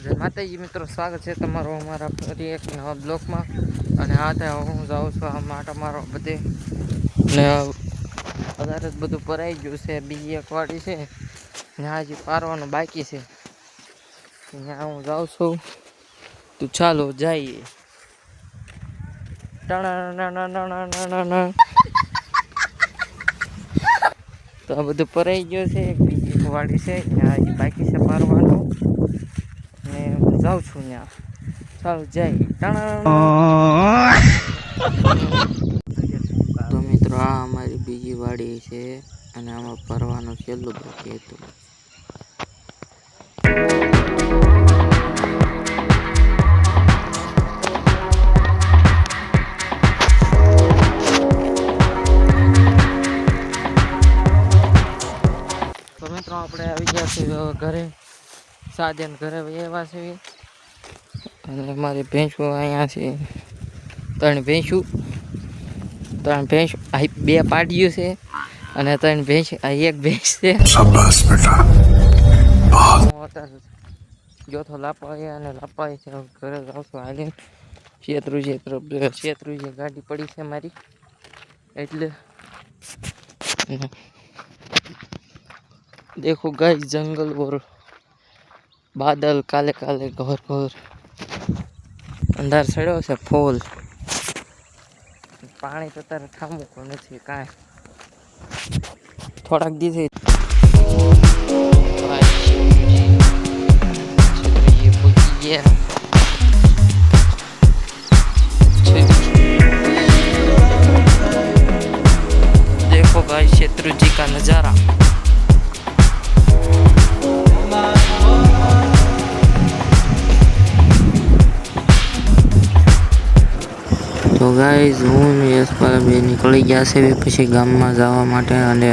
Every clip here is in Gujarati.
જય માતાજી, મિત્રો, સ્વાગત છે તમારું અમારા ફરી એક નવા બ્લોકમાં અને આ હું જાઉં છું આ માટે મારો બધે. ને વધારે જ બધું ભરાઈ ગયું છે, બીજી એક વાડી છે. ત્યાં હજી પારવાનું બાકી છે. ત્યાં હું જાઉં છું. તો ચાલો જઈએ. તો આ બધું ભરાઈ ગયું છે બીજી એક વાડી છે ત્યાં હજી બાકી છે પારવાનું હું જાઉં છું ત્યાં. ચાલો જય. તો મિત્રો આ અમારી બીજી વાડી છે અને આમાં ફરવાનું છેલ્લું બાકી હતું. તો મિત્રો આપણે આવી ગયા છીએ ઘરે. સાજન ઘરે એવા છે અને મારી ભેંસો અહીંયા છે ત્રણ ભેંસું ત્રણ ભેંસ આ બે પાડ્યું છે અને ત્રણ ભેંસ આ એક ભેંસ છે शाबाश बेटा હું અત્યારે જોથો લાપાય અને લાપાય છે હવે ઘરે જાઉં છું હાલીને છેતરું છેતરું છેતરું છે ગાડી પડી છે મારી એટલે देखो गाइस जंगल और बादल काले काले घोर घोर અંધાર ચડ્યો છે ફૂલ પાણી તો તારે થામું પણ નથી કાંઈ થોડાક દીધી देखो गाइस शत्रु जी का नजारा ગાઈઝ, હું યશપાલ બે નીકળી ગયા છે પછી ગામમાં જવા માટે અને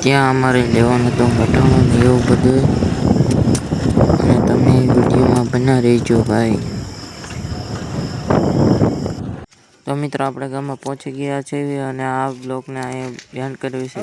ત્યાં અમારે લેવાનું હતું ઘટાણું ને એવું બધું. અને તમે વિડીયોમાં બના રહેજો ભાઈ. તો મિત્રો, આપણે ગામમાં પહોંચી ગયા છે અને આ બ્લોગને અહીંયા ધ્યાન કર્યું છે.